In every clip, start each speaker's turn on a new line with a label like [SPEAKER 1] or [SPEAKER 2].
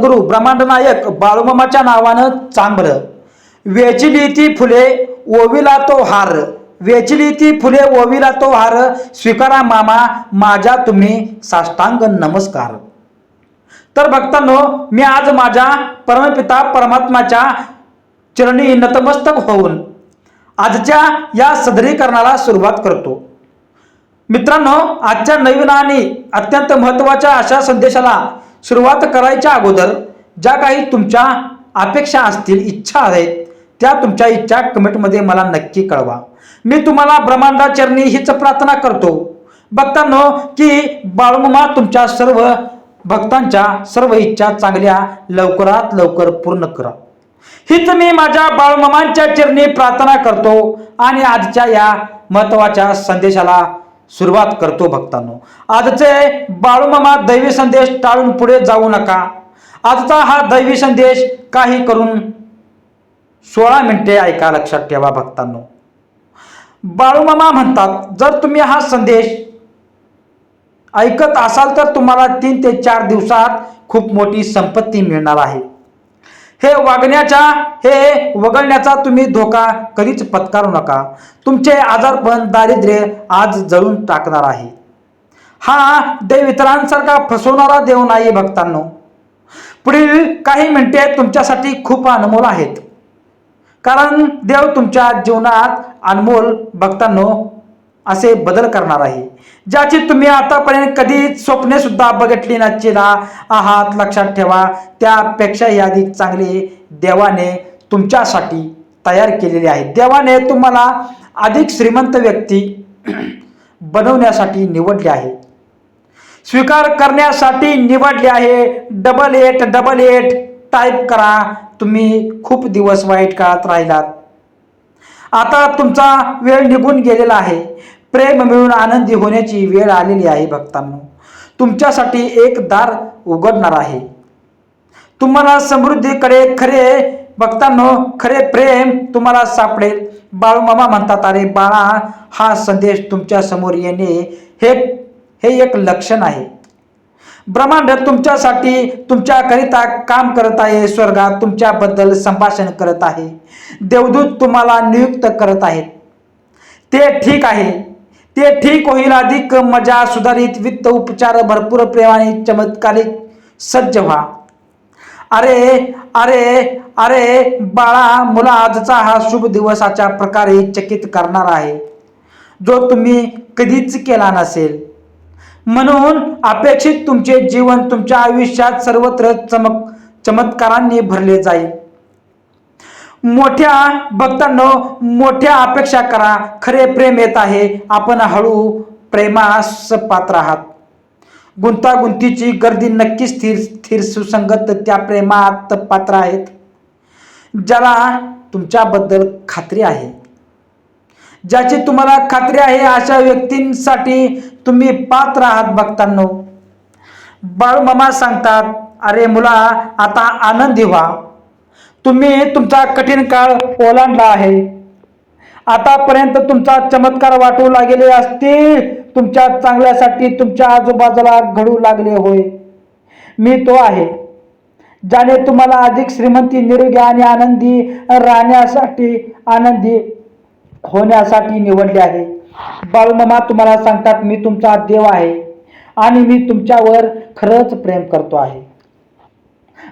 [SPEAKER 1] गुरु ब्रह्मांड नायक बाळूमामाच्या नावानं चांबलं. वेचली ती फुले ओविला तो हार. वेचली ती फुले ओविला तो हार. स्वीकारा मामा माझ्या तुम्ही साष्टांग नमस्कार. तर भक्तांनो मी आज माझ्या परमपिता परमात्माच्या चरणी नतमस्तक होऊन आजच्या या सदरीकरणाला सुरुवात करतो. मित्रांनो आजच्या नवीन आणि अत्यंत महत्त्वाच्या अशा संदेशाला सुरुवात करायच्या अगोदर ज्या काही तुमच्या अपेक्षा असतील इच्छा आहेत त्या तुमच्या इच्छा कमेंटमध्ये मला नक्की कळवा. मी तुम्हाला ब्रह्मांडाचरणी हीच प्रार्थना करतो. भक्तांनो की बाळूमामा तुमच्या सर्व भक्तांच्या सर्व इच्छा चांगल्या लवकरात लवकर पूर्ण करा. हीच मी माझ्या बाळमामांच्या चरणी प्रार्थना करतो आणि आजच्या या महत्त्वाच्या संदेशाला सुरुवात करतो भक्तांनो. आजचे बाळूमामा दैवी संदेश टाळून पुढे जाऊ नका. आजचा हा दैवी संदेश काही करून सोळा मिनिटे ऐका लक्षात ठेवा भक्तांनो. बाळूमामा म्हणतात जर तुम्ही हा संदेश ऐकत असाल तर तुम्हाला तीन ते चार दिवसात खूप मोठी संपत्ती मिळणार आहे. हे वागण्याचा हे वगळण्याचा तुम्ही धोका कधीच पत्करू नका. तुमचे आजारपण दारिद्र्य आज जळून टाकणार आहे. हा देव इतरांसारखा फसवणारा देव नाही भक्तांनो. पुढील काही मिनिटे तुमच्यासाठी खूप अनमोल आहेत. कारण देव तुमच्या जीवनात अनमोल भक्तांनो असे बदल करणार आहे. ज्याची तुम्ही आतापर्यंत कधी स्वप्ने सुद्धा बघितली नसलेला आहात लक्षात ठेवा. त्यापेक्षाही अधिक चांगले देवाने तुमच्यासाठी तयार केलेले आहे. देवाने तुम्हाला अधिक श्रीमंत व्यक्ती बनवण्यासाठी निवडले आहे. स्वीकार करण्यासाठी निवडले आहे. Double eight double eight type करा. तुम्ही खूप दिवस वाईट काळात राहिलात. आता तुमचा वेळ निघून गेलेला आहे. प्रेम मिळून आनंदी होण्याची वेळ आलेली आहे भक्तांनो. तुमच्यासाठी एक दार उघडणार आहे. तुम्हाला समृद्धीकडे खरे भक्तांनो खरे प्रेम तुम्हाला सापडेल. बाळूमामा म्हणतात अरे बाळा हा संदेश तुमच्यासमोर येणे हे हे एक लक्षण आहे. ब्रह्मांड तुमच्यासाठी तुमच्याकरिता काम करत आहे स्वर्गात तुमच्याबद्दल संभाषण करत आहे. देवदूत तुम्हाला नियुक्त करत आहेत. ते ठीक आहे. ते ठीक होईल अधिक मजा सुधारित वित्त उपचार भरपूर प्रेमाने चमत्कारिक सज्ज व्हा. अरे अरे अरे बाळा मुला आजचा हा शुभ दिवसाच्या प्रकारे चकित करणार आहे. जो तुम्ही कधीच केला नसेल. म्हणून अपेक्षित तुमचे जीवन तुमच्या आयुष्यात सर्वत्र चमक चमत्कारांनी भरले जाईल. मोठ्या भक्तांनो मोठ्या अपेक्षा करा. खरे प्रेम येत आहे. आपण हळू प्रेमास पात्र आहात. गुंतागुंतीची गर्दी नक्कीच स्थिर स्थिर सुसंगत त्या प्रेमात पात्र आहेत. ज्याला तुमच्याबद्दल खात्री आहे. ज्याची तुम्हाला खात्री आहे अशा व्यक्तींसाठी तुम्ही पात्र आहात भक्तांनो. बाळूमामा सांगतात अरे मुला आता आनंदी व्हा. तुम्ही तुमचा कठीण काळ ओलांडला आहे. आतापर्यंत तुमचा चमत्कार वाटू लागले असतील तुमच्या चांगल्यासाठी तुमच्या आजूबाजूला घडू लागले होय. मी तो आहे ज्याने तुम्हाला अधिक श्रीमंती निरोगी आणि आनंदी राहण्यासाठी आनंदी होण्यासाठी निवडले आहे. बाळूमामा तुम्हाला सांगतात मी तुमचा देव आहे आणि मी तुमच्यावर खरंच प्रेम करतो आहे.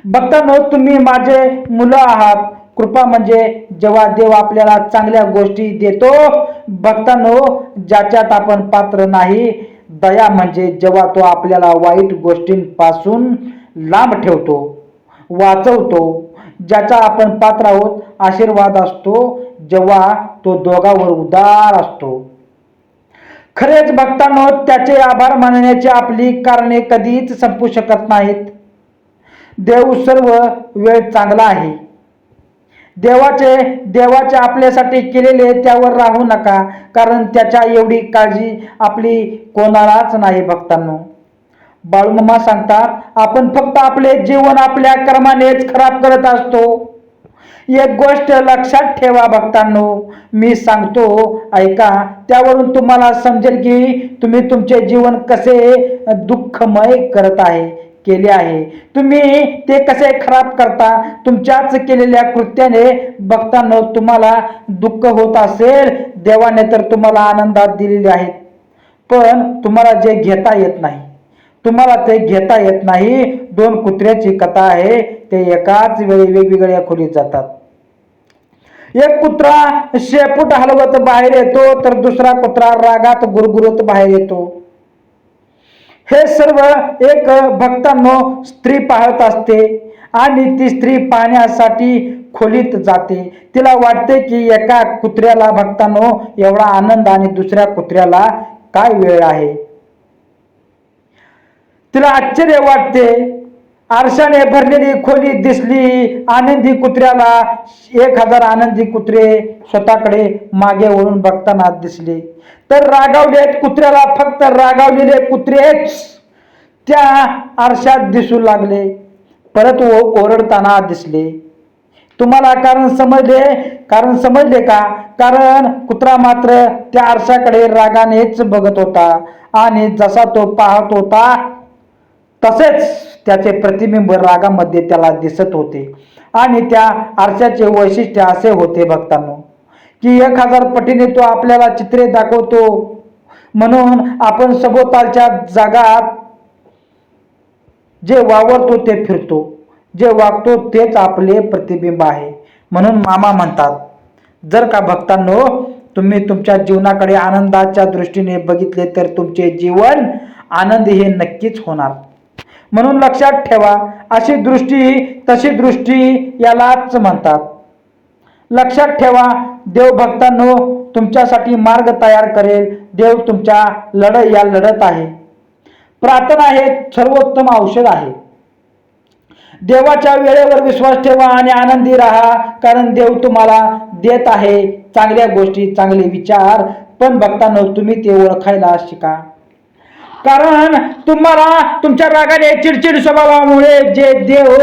[SPEAKER 1] बघतानो तुम्ही माझे मुलं आहात. कृपा म्हणजे जेव्हा देव आपल्याला चांगल्या गोष्टी देतो बघतानो ज्याच्यात आपण पात्र नाही दया म्हणजे जेव्हा तो आपल्याला वाईट गोष्टींपासून लांब ठेवतो वाचवतो ज्याचा आपण पात्र आहोत आशीर्वाद असतो जेव्हा तो दोघावर उदार असतो. खरेच भक्तांनो त्याचे आभार मानण्याची आपली कारणे कधीच संपू शकत नाहीत. देव सर्व वेळ चांगला आहे. देवाचे देवाचे आपल्यासाठी केलेले त्यावर राहू नका कारण त्याच्या एवढी काळजी आपली कोणालाच नाही भक्तांनो. बाळूमामा सांगतात आपण फक्त आपले जीवन आपल्या कर्मानेच खराब करत असतो. एक गोष्ट लक्षात ठेवा भक्तांनो मी सांगतो ऐका त्यावरून तुम्हाला समजेल की तुम्ही तुमचे जीवन कसे दुःखमय करत आहे. केले आहे. तुम्ही ते कसे खराब करता? तुमच्याच केलेल्या कृत्याने बघताना तुम्हाला दुःख होत असेल. देवाने तर तुम्हाला आनंदात दिलेले आहेत. पण तुम्हाला जे घेता येत नाही तुम्हाला ते घेता येत नाही. दोन कुत्र्याची कथा आहे. ते एकाच वेळी वेगवेगळ्या खोलीत जातात. एक कुत्रा शेपूट हलवत बाहेर येतो तर दुसरा कुत्रा रागात गुरगुरत बाहेर येतो. हे सर्व एक भक्तांनो स्त्री पाहत असते आणि ती स्त्री पाहण्यासाठी खोलीत जाते. तिला वाटते की एका कुत्र्याला भक्तांनो एवढा आनंद आणि दुसऱ्या कुत्र्याला काय वेळ आहे? तिला आश्चर्य वाटते आरशाने भरलेली खोली दिसली. आनंदी कुत्र्याला एक हजार आनंदी कुत्रे स्वतःकडे मागे वळून बघताना दिसले. तर रागावले कुत्र्याला फक्त रागावलेले कुत्रेच त्या आरशात दिसू लागले. परत ओ- ओरडताना दिसले. तुम्हाला कारण समजले? कारण समजले का? कारण कुत्रा मात्र त्या आरशाकडे रागानेच बघत होता. आणि जसा तो पाहत होता तसेच त्याचे प्रतिबिंब रागामध्ये त्याला दिसत होते. आणि त्या आरशाचे वैशिष्ट्य असे होते भक्तांनो की एक हजार पटीने तो आपल्याला चित्रे दाखवतो. म्हणून आपण सभोवतालच्या जगात जे वावरतो ते फिरतो. जे वागतो तेच आपले प्रतिबिंब आहे. म्हणून मामा म्हणतात जर का भक्तांनो तुम्ही तुमच्या जीवनाकडे आनंदाच्या दृष्टीने बघितले तर तुमचे जीवन आनंद हे नक्कीच होणार. म्हणून लक्षात ठेवा अशी दृष्टी तशी दृष्टी यालाच म्हणतात. लक्षात ठेवा देव भक्तांनो तुमच्यासाठी मार्ग तयार करेल देव तुमच्या लढ या लढत आहे. प्रार्थना हे सर्वोत्तम औषध आहे. देवाच्या वेळेवर विश्वास ठेवा आणि आनंदी राहा कारण देव तुम्हाला देत आहे. चांगल्या गोष्टी चांगले विचार पण भक्तांनो तुम्ही ते ओळखायला शिका. कारण तुम्हाला तुमच्या रागाने चिडचिड स्वभावामुळे जे देव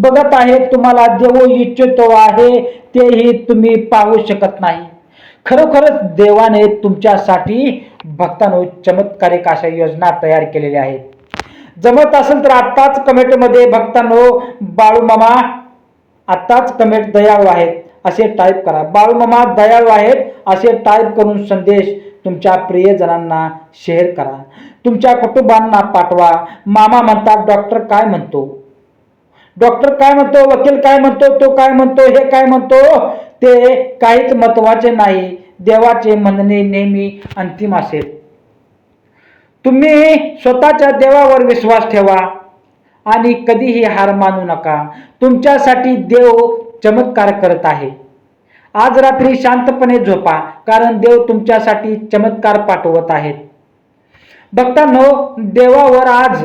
[SPEAKER 1] बघत आहे तुम्हाला देव इच्छितो आहे तेही तुम्ही पाहू शकत नाही. खरोखरच देवाने तुमच्यासाठी भक्तांनो चमत्कारिक अशा योजना तयार केलेल्या आहेत. जमत असेल तर आत्ताच कमेंटमध्ये भक्तांनो बाळूमामा आत्ताच कमेंट दयाळू आहेत असे टाईप करा. बाळूमामा दयाळू आहेत असे टाईप करून संदेश तुमच्या प्रियजनांना शेअर करा. तुमच्या कुटुंबांना पाठवा. मामा म्हणतात डॉक्टर काय म्हणतो? डॉक्टर काय म्हणतो? वकील काय म्हणतो? तो काय म्हणतो? हे काय म्हणतो? ते काहीच महत्त्वाचे नाही. देवाचे म्हणणे नेहमी अंतिम असेल. तुम्ही स्वतःच्या देवावर विश्वास ठेवा आणि कधीही हार मानू नका. तुमच्यासाठी देव चमत्कार करत आहे. आज रात्री शांतपणे झोपा कारण देव तुमच्यासाठी चमत्कार पाठवत आहेत. भक्तांनो देवावर आज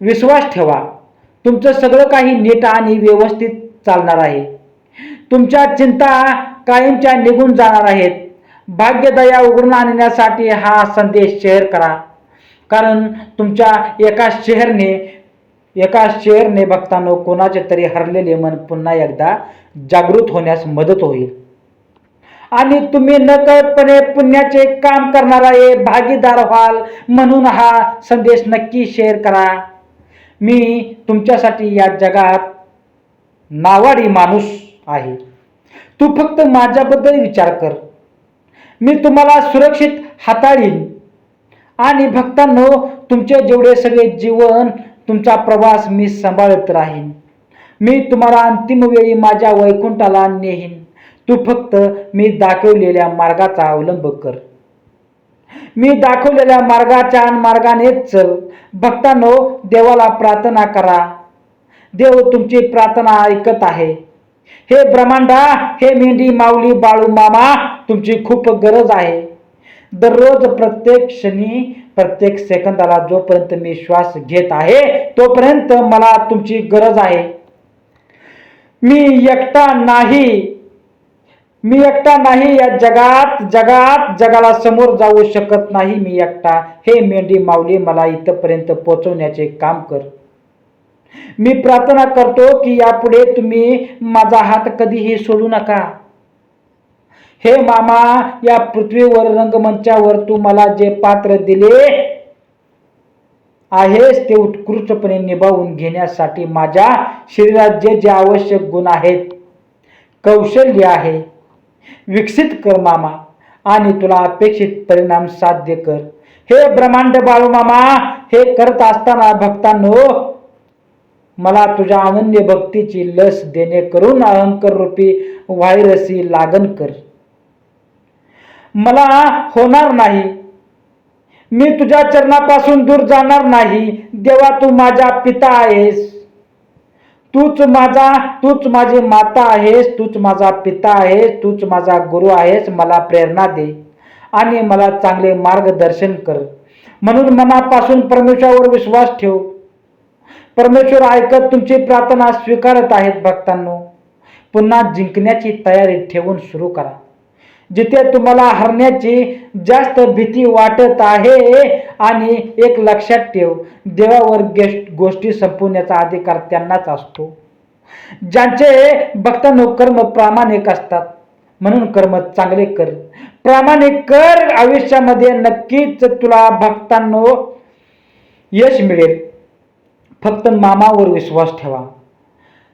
[SPEAKER 1] विश्वास ठेवा. तुमचं सगळं काही नीट आणि व्यवस्थित चालणार आहे. तुमच्या चिंता कायमच्या निघून जाणार आहेत. भाग्यदया उघडून आणण्यासाठी हा संदेश शेअर करा. कारण तुमच्या एका शेअरने एका शेअरने बघताना कोणाचे तरी हरलेले मन पुन्हा एकदा जागृत होण्यास मदत होईल. आणि तुम्ही नकळतपणे पुण्याचे काम करणारा आहे भागीदार व्हाल म्हणून हा संदेश नक्की शेअर करा. मी तुमच्यासाठी या जगात नावाडी माणूस आहे. तू फक्त माझ्याबद्दल विचार कर. मी तुम्हाला सुरक्षित हाताळीन. आणि भक्तांनो तुमचे जेवढे सगळे जीवन तुमचा प्रवास मी सांभाळत राहीन. मी तुम्हाला अंतिम वेळी माझ्या वैकुंठाला नेहीन. तू फक्त मी दाखवलेल्या मार्गाचा अवलंब कर. मी दाखवलेल्या मार्गाच्या मार्गानेच चल. भक्तांनो देवाला प्रार्थना करा. देव तुमची प्रार्थना ऐकत आहे. हे ब्रह्मांडा हे मेंढी माऊली बाळू मामा तुमची खूप गरज आहे. दररोज प्रत्येक क्षणी प्रत्येक सेकंदाला जोपर्यंत मी श्वास घेत आहे तोपर्यंत मला तुमची गरज आहे. मी एकटा नाही. मी एकटा नाही या जगात जगात जगाला समोर जाऊ शकत नाही मी एकटा. हे मेंढी माऊली मला इथपर्यंत पोहोचवण्याचे काम कर. मी प्रार्थना करतो की यापुढे तुम्ही माझा हात कधीही सोडू नका. हे मामा या पृथ्वीवर रंगमंचावर तू मला जे पात्र दिले आहेस ते उत्कृष्टपणे निभावून घेण्यासाठी माझ्या शरीरात जे जे आवश्यक गुण आहेत कौशल्य आहे विकसित कर मामा आणि तुला अपेक्षित परिणाम साध्य कर. हे ब्रह्मांड बाळू मामा हे करत असताना भक्तांनो मला तुझ्या अनन्य भक्तीची लस देणे करून अहंकर रूपी व्हायरसी लागण कर. मला होणार नाही. मी तुझ्या चरणापासून दूर जाणार नाही. देवा तू माझा पिता आहेस. तूच माझा तूच माझी माता आहेस तूच माझा पिता आहेस तूच माझा गुरु आहेस मला प्रेरणा दे आणि मला चांगले मार्गदर्शन कर. म्हणून मनापासून परमेश्वरावर विश्वास ठेव. परमेश्वर ऐकत तुमची प्रार्थना स्वीकारत आहेत भक्तांनो. पुन्हा जिंकण्याची तयारी ठेवून सुरू करा. जिथे तुम्हाला हरण्याची जास्त भीती वाटत आहे आणि एक लक्षात ठेव देवावर गेस्ट गोष्टी संपवण्याचा अधिकार त्यांनाच असतो. ज्यांचे भक्तांनो कर्म प्रामाणिक असतात म्हणून कर्म चांगले कर. प्रामाणिक कर आयुष्यामध्ये नक्कीच तुला भक्तांनो यश मिळेल. फक्त मामावर विश्वास ठेवा.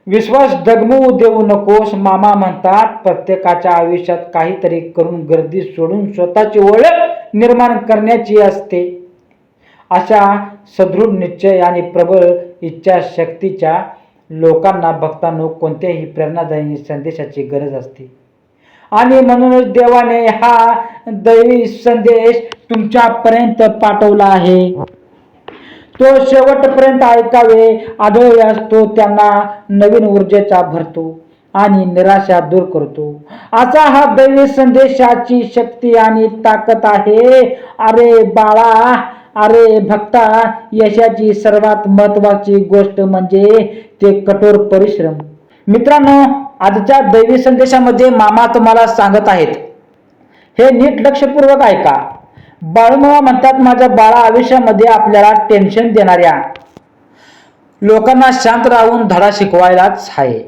[SPEAKER 1] विश्वास डगमू देऊ नकोस मामा म्हणतात प्रत्येकाच्या आयुष्यात काहीतरी करून गर्दी सोडून स्वतःची ओळख निर्माण करण्याची असते. अशा सदृढ निश्चय आणि प्रबळ इच्छाशक्तीच्या लोकांना भक्तांनो कोणत्याही प्रेरणादायी संदेशाची गरज असते. आणि म्हणूनच देवाने हा दैवी संदेश तुमच्यापर्यंत पाठवला आहे. तो शेवटपर्यंत ऐकावे आढळल्यास तो त्यांना नवीन ऊर्जेचा भरतो आणि निराशा दूर करतो. असा हा दैवी संदेशाची शक्ती आणि ताकद आहे. अरे बाळा अरे भक्ता यशाची सर्वात महत्वाची गोष्ट म्हणजे ते कठोर परिश्रम. मित्रांनो आजच्या दैवी संदेशामध्ये मामा तुम्हाला सांगत आहेत. हे नीट लक्षपूर्वक ऐका. बाळूमामा म्हणतात माझ्या बाळा आयुष्यामध्ये आपल्याला टेन्शन देणाऱ्या लोकांना शांत राहून धडा शिकवायलाच आहे.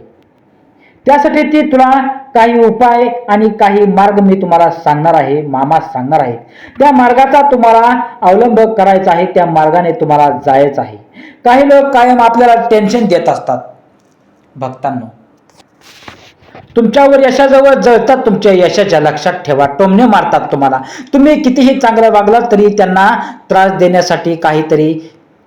[SPEAKER 1] त्यासाठी ती तुला काही उपाय आणि काही मार्ग मी तुम्हाला सांगणार आहे मामा सांगणार आहे. त्या मार्गाचा तुम्हाला अवलंब करायचा आहे त्या मार्गाने तुम्हाला जायचं आहे. काही लोक कायम आपल्याला टेन्शन देत असतात. भक्तांना तुमच्यावर यशाजवळ जळतात तुमच्या यशाच्या लक्षात ठेवा. टोमणे मारतात तुम्हाला. तुम्ही कितीही चांगलं वागलात तरी त्यांना त्रास देण्यासाठी काहीतरी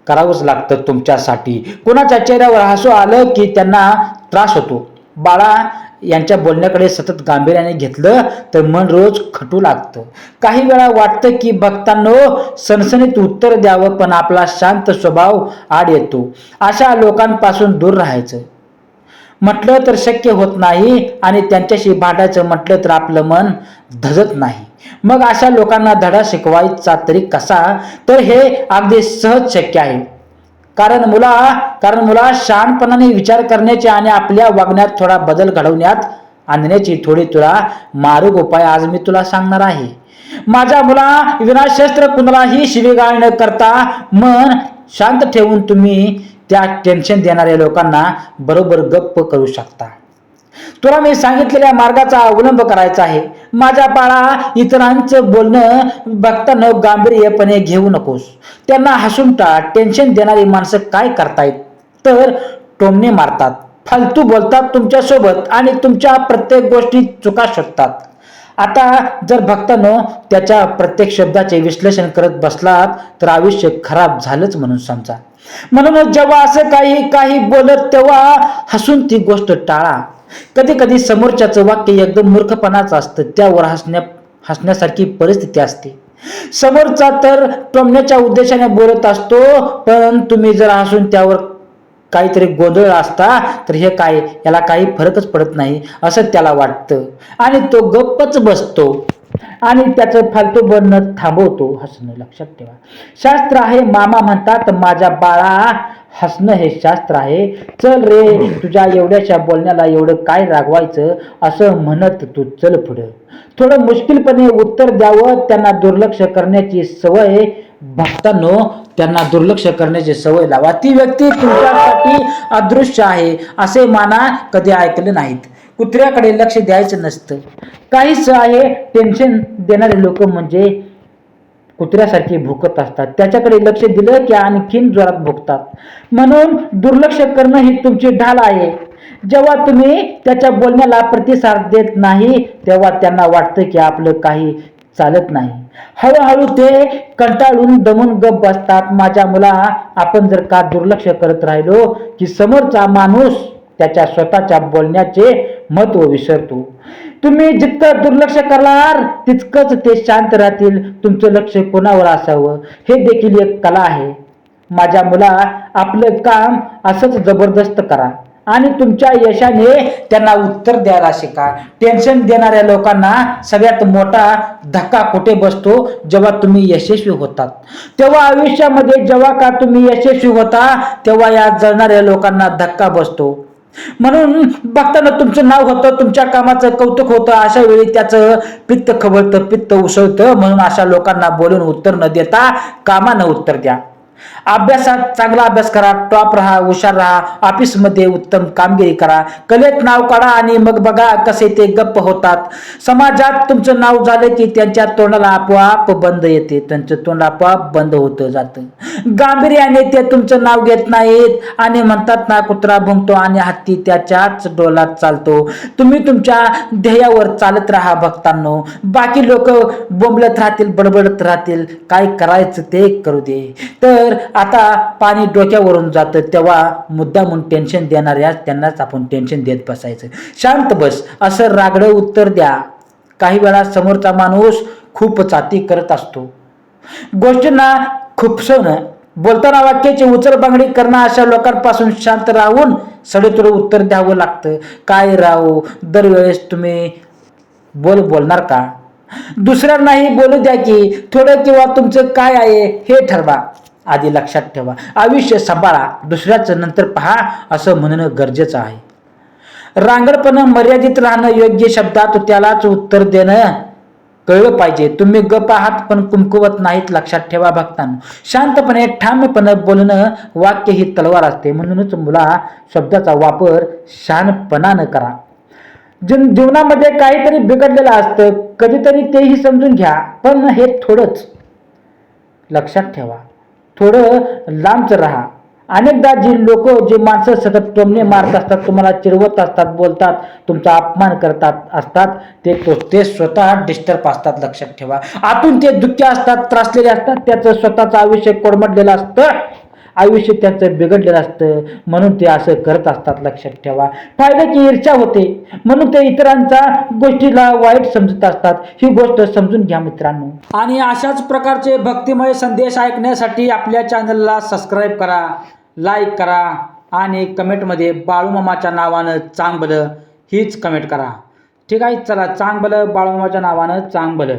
[SPEAKER 1] करावंच लागतं तुमच्यासाठी. कोणाच्या चेहऱ्यावर हसू आलं की त्यांना त्रास होतो. बाळा यांच्या बोलण्याकडे सतत गांभीर्याने घेतलं तर मन रोज खटू लागतं. काही वेळा वाटतं की भक्तांनो सणसणीत उत्तर द्यावं पण आपला शांत स्वभाव आड येतो. अशा लोकांपासून दूर राहायचं. म्हटलं तर शक्य होत नाही आणि त्यांच्याशी भांडायचं म्हटलं तर आपलं मन धजत नाही. मग अशा लोकांना धडा शिकवायचा तरी कसा? तर हे अगदी सहज शक्य आहे. कारण मुला कारण मुला शहाणपणाने विचार करण्याची आणि आपल्या वागण्यात थोडा बदल घडवण्यात आणण्याची थोडी तुला मारूक उपाय आज मी तुला सांगणार आहे. माझ्या मुला विनाशस्त्र कुणालाही शिवीगाळ न करता मन शांत ठेवून तुम्ही त्या टेन्शन देणाऱ्या लोकांना बरोबर गप्प करू शकता. तुला मी सांगितलेल्या मार्गाचा अवलंब करायचा आहे. माझ्या बाळा इतरांचं बोलणं बघताना गांभीर्यपणे घेऊ नकोस. त्यांना हसून टाळ टेन्शन देणारी माणसं काय करतायत? तर टोमणे मारतात. फालतू बोलतात तुमच्यासोबत आणि तुमच्या प्रत्येक गोष्टी चुका शोधतात. आता जर भक्तांनो त्याच्या प्रत्येक शब्दाचे विश्लेषण करत बसलात तर आयुष्य खराब झालंच म्हणून समजा. म्हणूनच जेव्हा असं काही काही बोलत तेव्हा हसून ती गोष्ट टाळा. कधी कधी समोरच्याचं वाक्य एकदम मूर्खपणाचं असतं त्यावर हसण्या हसण्यासारखी परिस्थिती असते. समोरचा तर टोमण्याच्या उद्देशाने बोलत असतो पण तुम्ही जर हसून त्यावर काहीतरी गोंधळ असता तर हे काय याला काही फरकच पडत नाही असं त्याला वाटतं. आणि तो गप्पच बसतो. आणि त्याचं फालतू बनणं थांबवतो. हसणं लक्षात ठेवा. शास्त्र आहे मामा म्हणतात माझ्या बाळा हसणं हे शास्त्र आहे. चल रे तुझ्या एवढ्याशा बोलण्याला एवढं काय रागवायचं? असं म्हणत तू चल पुढं. थोडं मुश्किलपणे उत्तर द्यावं त्यांना दुर्लक्ष करण्याची सवय. भक्तांनो त्यांना दुर्लक्ष करण्याची सवय लावा. ती व्यक्ती तुमच्यासाठी अदृश्य आहे असे माना कधी ऐकले नाहीत. कुत्र्याकडे लक्ष द्यायचं नसतं. काहीच आहे टेन्शन देणारे लोक म्हणजे कुत्र्यासारखे भुकत असतात. त्याच्याकडे लक्ष दिलं की आणखीन जोरात भुकतात. म्हणून दुर्लक्ष करणं ही तुमची ढाल आहे. जेव्हा तुम्ही त्याच्या बोलण्याला प्रतिसाद देत नाही तेव्हा त्यांना वाटतं की आपलं काही चालत नाही. हळूहळू ते कंटाळून दमून गप बसतात. माझ्या मुला आपण जर का दुर्लक्ष करत राहिलो की समोरचा माणूस त्याच्या स्वतःच्या बोलण्याचे महत्त्व विसरतो. तुम्ही जितकं दुर्लक्ष करणार तितकंच ते शांत राहतील. तुमचं लक्ष कोणावर असावं? हे देखील एक कला आहे. माझ्या मुला आपलं काम असंच जबरदस्त करा. आणि तुमच्या यशाने त्यांना उत्तर द्यायला शिका. टेन्शन देणाऱ्या लोकांना सगळ्यात मोठा धक्का कुठे बसतो? जेव्हा तुम्ही यशस्वी होतात. तेव्हा आयुष्यामध्ये जेव्हा का तुम्ही यशस्वी होता तेव्हा या जळणाऱ्या लोकांना धक्का बसतो. म्हणून बघताना तुमचं नाव होतं तुमच्या कामाचं कौतुक होतं अशा वेळी त्याचं पित्त खबळतं पित्त उसळतं म्हणून अशा लोकांना बोलून उत्तर न देता कामानं उत्तर द्या. अभ्यासात चांगला अभ्यास करा टॉप राहा हुशार राहा ऑफिसमध्ये उत्तम कामगिरी करा. कलेत नाव काढा आणि मग बघा कसे ते गप्प होतात. समाजात तुमचं नाव झालं की त्यांच्या तोंडाला आपोआप बंद येते. त्यांचं तोंड आपोआप बंद होतं जातं. गांभीर्याने ते तुमचं नाव घेत नाहीत आणि म्हणतात ना कुत्रा भुंकतो आणि हत्ती त्याच्याच डोलात चालतो. तुम्ही तुमच्या ध्येयावर चालत राहा भक्तांनो. बाकी लोक बोंबलत राहतील बडबडत राहतील. काय करायचं ते करू दे. तर आता पाणी डोक्यावरून जातं तेव्हा मुद्दा म्हणून टेन्शन देणाऱ्या त्यांनाच आपण टेन्शन देत बसायचं. शांत बस असं रागडं उत्तर द्या. काही वेळा समोरचा माणूस खूप चाती करत असतो. गोष्टींना खुपसवणं बोलताना वाक्याची उचलबांगडी करणं अशा लोकांपासून शांत राहून सडेतोड उत्तर द्यावं लागतं. काय राहू दरवेळेस तुम्ही बोल बोलणार का? दुसऱ्यांनाही बोलू द्या की थोडं किंवा तुमचं काय आहे हे ठरवा. आधी लक्षात ठेवा. आयुष्य सांभाळा दुसऱ्याचं नंतर पहा असं म्हणणं गरजेचं आहे. रांगडपणं मर्यादित राहणं योग्य शब्दात त्यालाच उत्तर देणं कळलं पाहिजे. तुम्ही गप आहात पण कुमकुवत नाहीत लक्षात ठेवा भक्तांनो. शांतपणे ठामपणे बोलणं वाक्य ही तलवार असते. म्हणूनच मुला शब्दाचा वापर शहाणपणानं करा. जन जीवनामध्ये काहीतरी बिघडलेलं असतं. कधीतरी तेही समजून घ्या पण हे थोडंच लक्षात ठेवा. थोडं लांबच राहा. अनेकदा जी लोक जे माणसं सतत टोमणे मारत असतात तुम्हाला चिरवत असतात बोलतात तुमचा अपमान करतात असतात ते तो ते स्वतः डिस्टर्ब असतात लक्षात ठेवा. आतून ते दुःखी असतात त्रासलेले असतात त्याचं स्वतःचं आयुष्य कोडमडलेलं असतं. आयुष्य त्यांचं बिघडलेलं असतं. म्हणून ते असं करत असतात. लक्षात ठेवा. फायद्याची ईर्षा होते. म्हणून ते इतरांचा गोष्टीला वाईट समजत असतात. ही गोष्ट समजून घ्या मित्रांनो. आणि अशाच प्रकारचे भक्तिमय संदेश ऐकण्यासाठी आपल्या चॅनलला सबस्क्राईब करा लाईक करा आणि कमेंटमध्ये बाळूमामाच्या नावानं चांगलं हीच कमेंट करा. ठीक आहे? चला चांगलं बाळूमामाच्या नावानं चांगलं